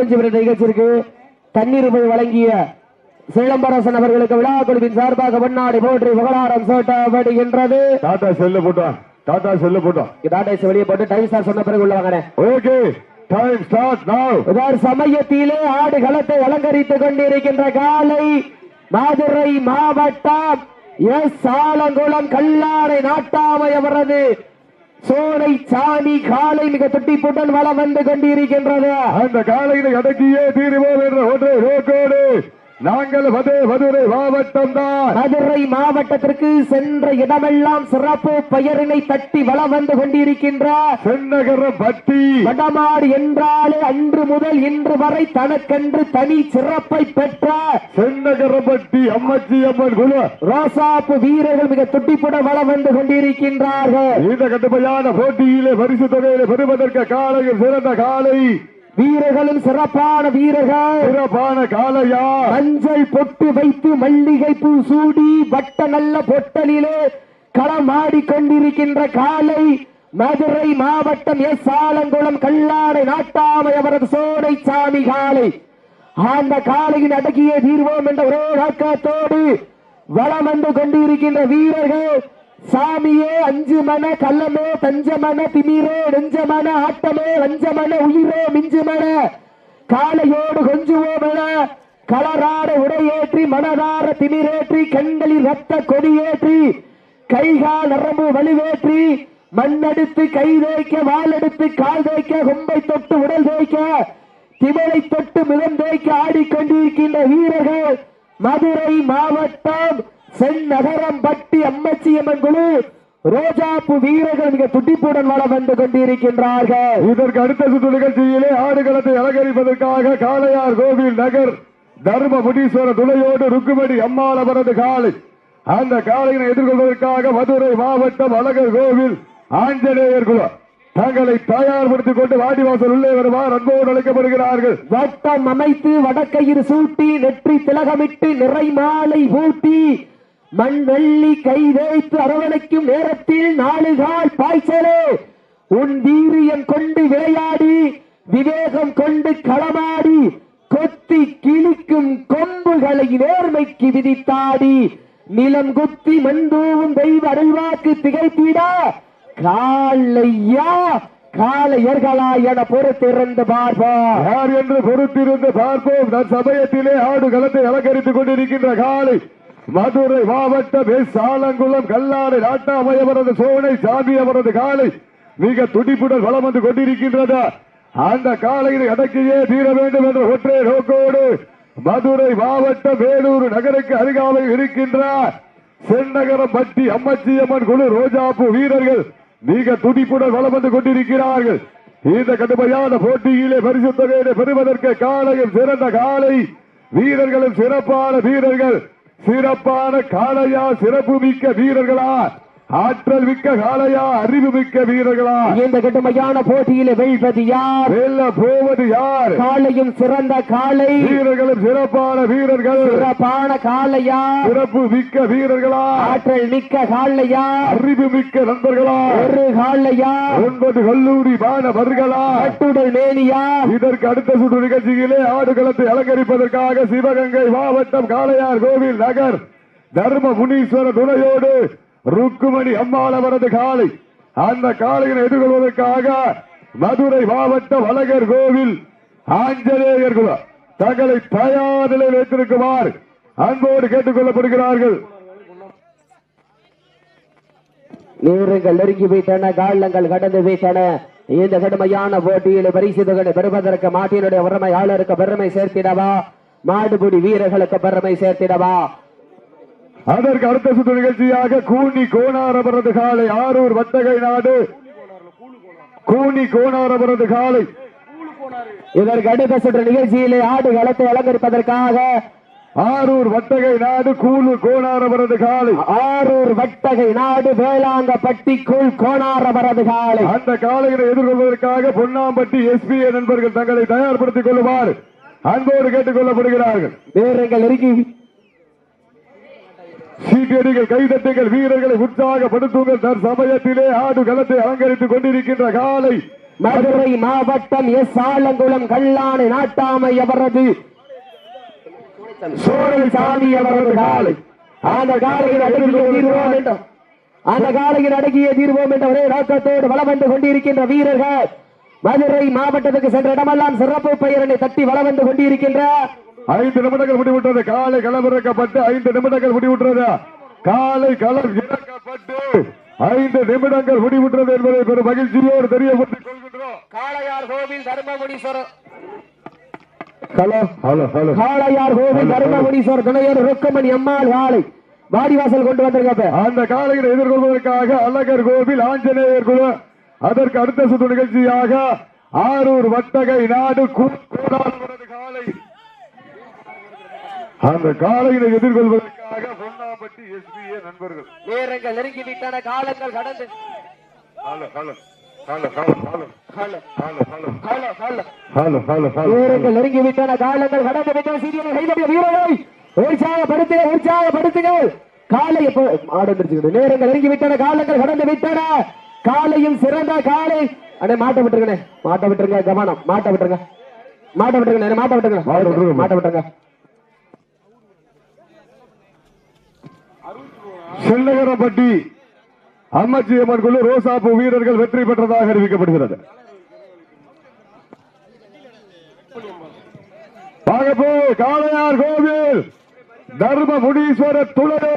நிகழ்ச்சிக்கு தண்ணீர் போய் வழங்கிய சிலம்பரசன் அவர்களுக்கு விழா குழுவின் சார்பாக முன்னாடி போற்றி புகழாரம் சோட்டப்படுகின்றது டாடா செல்லு போட்டோம் டாடா செல்லு போட்டோம் டாடா வெளியே போட்டு டைம் ஸ்டார் சொன்ன பிறகு உள்ள ஓகே டைம் ஸ்டார்ட் நவ் சமயத்திலே ஆடு களத்தை அலங்கரித்துக் கொண்டிருக்கின்ற காலை மதுரை மாவட்டம் எஸ் ஆலங்குளம் கல்லாடை நாட்டாமை அவரது சோலை சாணி காலை மிக போட்டால் வளம் வந்து கொண்டிருக்கின்றது. அந்த காலையில அடக்கியே தீருவோம் என்ற ஒன்றை நோக்கோடு நாங்கள் மது மதுரை மாவட்டம் தான். மதுரை மாவட்டத்திற்கு சென்ற இடமெல்லாம் சிறப்பு பெயரினை தட்டி வளம் வந்து கொண்டிருக்கின்ற சென்னகரம் பட்டி. வடமாடு என்றாலே அன்று முதல் இன்று வரை தனக்கென்று தனி சிறப்பை பெற்ற சென்னகரம் பட்டி அம்மச்சி அம்மன் குழு ரோசாப்பு வீரர்கள் மிக துட்டிப்புடன் வளம் வந்து கொண்டிருக்கின்றார்கள். இந்த கடுமையான போட்டியிலே பரிசு தொகையிலே பெறுவதற்கு காலையில் சிறந்த காலை. வீரர்களும் சிறப்பான வீரர்கள். சிறப்பான காலையா மஞ்சள் பொட்டு வைத்து மல்லிகை பூ சூடி வட்ட நல்ல பொட்டலிலே களமாடி கொண்டிருக்கின்ற காலை மதுரை மாவட்டம் எஸ். ஆலங்குளம் கல்லாடை நாட்டாமை அவரது சோலை சாமி காலை அந்த காலையின் அடக்கிய தீர்வோம் என்ற ஒரே நோக்கத்தோடு வளம் வந்து கொண்டிருக்கின்ற வீரர்கள் சாமியே அஞ்சு மன கள்ளமே தஞ்சமன திமிரே நெஞ்சமன ஆட்டமே வஞ்சமன உயிரே மிஞ்சுமன காலையோடு கொஞ்சுவோமன கலராட உடையேற்றி மனதார திமிரேற்றி கண்களில் ரத்த கொடியேற்றி கைகால் நரம்பு வலுவேற்றி மண்ணெடுத்து கை தேய்க்க வால் எடுத்து கால் தேய்க்க கொம்பை தொட்டு உடல் தேய்க்க திமலை தொட்டு மிதம் தேய்க்க ஆடிக்கொண்டிருக்கின்ற வீரர்கள் மதுரை மாவட்டம் செந்நகரம் பட்டி அம்மச்சியம்மன் குழு ரோஜாப்பு வீரர்கள் மிக துடிப்புடன் வளம் வந்து கொண்டிருக்கின்றார்கள். இதற்கு அடுத்த சுற்று நிகழ்ச்சியிலே ஆடுகளத்தை அலங்கரிப்பதற்காக காளையார் கோவில் நகர் தர்ம முனீஸ்வர துணையோடு ருக்குமணி அம்மாள் அவரது காளை. அந்த காளையினை எதிர்கொள்வதற்காக மதுரை மாவட்டம் அழகர் கோவில் ஆஞ்சநேயர் குழு. தங்களை தயார்படுத்திக் கொண்டு வாடிவாசல் உள்ளே வருமாறு அன்போடு அழைக்கப்படுகிறார்கள். வட்டம் அமைத்து வடக்கயிறு சூட்டி நெற்றி திலகமிட்டு நிறை மாலை பூட்டி மண் வெள்ளி கை வைத்து அரவணைக்கும் நேரத்தில் நாலு கால் பாய்ச்சலே. உன் வீரியம் கொண்டு விளையாடி விவேகம் கொண்டு களமாடி கொத்தி கிழிக்கும் கொம்புகளை நேர்மைக்கு விதித்தாடி. நிலம் குத்தி மண்தூவும் தெய்வ அருள்வாக்கு திகைத்திட காலையா காலையர்களா என பொறுத்திருந்து பார்ப்போம். யார் என்று பொறுத்திருந்து பார்ப்போம். நம் சமயத்திலே ஆடு களத்தை அலங்கரித்துக் கொண்டிருக்கின்ற காலை மதுரை மாவட்டம் சாலங்குளம் ஆலங்குளம் ராட்டாமை அவரது சோனை சாமி அவரது காலை மிக துடிப்புடன் வளம் வந்து கொண்டிருக்கின்றது? அந்த காலையை அடக்கியே தீர வேண்டும் என்ற ஒற்றை நோக்கோடு மதுரை மாவட்டம் வேலூர் நகருக்கு அருகாமையில் இருக்கின்ற சென்னகரம் பட்டி அம்மச்சியம்மன் குழு ரோஜாப்பு வீரர்கள் மிக துடிப்புடன் வளம் வந்து கொண்டிருக்கிறார்கள். இந்த கடுமையான போட்டியிலே பரிசு தொகையிலே பெறுவதற்கு காலையும் சிறந்த காலை வீரர்களும் சிறப்பான வீரர்கள். சிறப்பான காளையா சிறப்பு மிக்க வீரர்களா? ஆற்றல் மிக்க காளையா அறிவு மிக்க வீரர்களா? இந்த கடுமையான போட்டியில வெல்வது யார்? வெல்ல போவது யார்? காலையும் சிறந்த காலை வீரர்களும் சிறப்பான வீரர்கள். சிறப்பான காலையா சிறப்பு மிக்க வீரர்களா? ஆற்றல் மிக்க காலையா அறிவு மிக்க நண்பர்களா? ஒரு காலையா ஒன்பது கல்லூரி மாணவர்களா? கட்டுடல் மேனியா? இதற்கு அடுத்த சுற்று நிகழ்ச்சியிலே ஆடுகளத்தை அலங்கரிப்பதற்காக சிவகங்கை மாவட்டம் காளையார் கோவில் நகர் தர்ம முனீஸ்வர துணையோடு ருக்குமணி அம்மாள் அவரது காளை அந்த காளையினை எதிர்கொள்வதற்காக மதுரை மாவட்ட வளகர் கோவில் ஆஞ்சநேயர் குல தங்களை தயார் நிலையில் வைத்திருக்குமாறு அன்போடு கேட்டுக் கொள்ளப்படுகிறார்கள். நேரங்கள் நெருங்கி வைத்தன காலங்கள் கடந்து வைத்தன இந்த கடுமையான போட்டியில் பரிசு தொகை பெறுவதற்கு மாட்டினுடைய உரிமையாளருக்கு பெருமை சேர்த்திடவா? மாடுபிடி வீரர்களுக்கு பெருமை சேர்த்திடவா? அதற்கு அடுத்த சுற்று நிகழ்ச்சியாக கூனி கோணாரபரது காலை ஆரூர் வட்டகை நாடு. கூனி கோணாரபரது காலை. இதற்கு அடுத்த சுற்று நிகழ்ச்சியிலே ஆடு களத்தை அலங்கரிப்பதற்காக ஆரூர் வட்டகை நாடு கூலு கோணாரபரது காலை. ஆரூர் வட்டகை நாடு வேளாங்கப்பட்டிக்குள் கோணாரவரது காலை. அந்த காலையினை எதிர்கொள்வதற்காக பொன்னாம்பட்டி எஸ்பிஏ நண்பர்கள் தங்களை தயார்படுத்திக் கொள்ளுமாறு அன்போடு கேட்டுக் கொள்ளப்படுகிறார்கள். நேரங்கள் நெருங்கி சீட்டடிகள் கைதட்டுங்கள் வீரர்களை உற்சாகப்படுத்துங்கள். தற்சமயத்திலே ஆடு களத்தை அலங்கரித்துக் கொண்டிருக்கின்ற காலை. மதுரை மாவட்டம் எஸ். ஆலங்குளம் கல்லாணை நாட்டாமை அவரது. சோழை சாமி அவரது காலை. அந்த காலையில் அடங்கிய தீர்வோம் என்றும் அந்த காலையில் அடங்கிய தீர்வோம் என்ற ஒரே நோக்கத்தோடு வந்து கொண்டிருக்கின்ற வீரர்கள். மதுரை மாவட்டத்துக்கு சென்ற இடமெல்லாம் சிறப்பு பெயரனை தட்டி வலம் வந்து கொண்டிருக்கின்ற ஐந்து நிமிடங்கள் முடிவுற்றது. காலை களம் இறக்கப்பட்டு ஐந்து நிமிடங்கள் முடிவுற்றது. காலை களம் இறக்கப்பட்டு ஐந்து நிமிடங்கள் முடிவுற்றது என்பதை பெரும் மகிழ்ச்சியோடு தெரியப்படுத்திக் கொள்கின்றோம். Kalaiyar Kovil Dharmapureeswarar hello hello hello. Kalaiyar Kovil Dharmapureeswarar துணையோடு ரொக்கமணி அம்மாள் காளை. வாடிவாசல் கொண்டு வந்திருக்கப்ப. அந்த காலையில் எதிர்கொள்வதற்காக அழகர் கோவில் ஆஞ்சநேயர் குழு அதற்கு அடுத்த சுற்று நிகழ்ச்சியாக ஆரூர் வட்டகை நாடு காலை அந்த காலையில எதிர்கொள்வதற்காக பொன்னாப்பட்டி எஸ்பிஏ நண்பர்கள். நேரங்கள் நெருங்கிவிட்டன காலங்கள் கடந்து. காலம் காலம் நெருங்கிவிட்டன காலங்கள் கடந்து விட்டன சீரியனை கைதடிய வீரரை உற்சாகப்படுத்துக உற்சாகப்படுத்துங்கள். காலை ஆடந்திருச்சுக்கிறது நேரங்கள் நெருங்கிவிட்டன காலங்கள் கடந்து விட்டன. காலையும் சிறந்த காலை அண்ணே மாட்ட விட்டுருங்க மாட்ட விட்டுருங்க கவனம். மாட்ட விட்டுருங்க. மாட்ட விட்டுருங்க மாட்ட விட்டுருங்க. மாட்ட விட்டுருங்க. செல்லகரப்பட்டி அம்மச்சி அம்மன் குழு ரோசாப்பு வீரர்கள் வெற்றி பெற்றதாக அறிவிக்கப்படுகிறது. பாகப்பூர் காளையார் கோவில் தர்ம முனீஸ்வரர் துளையோ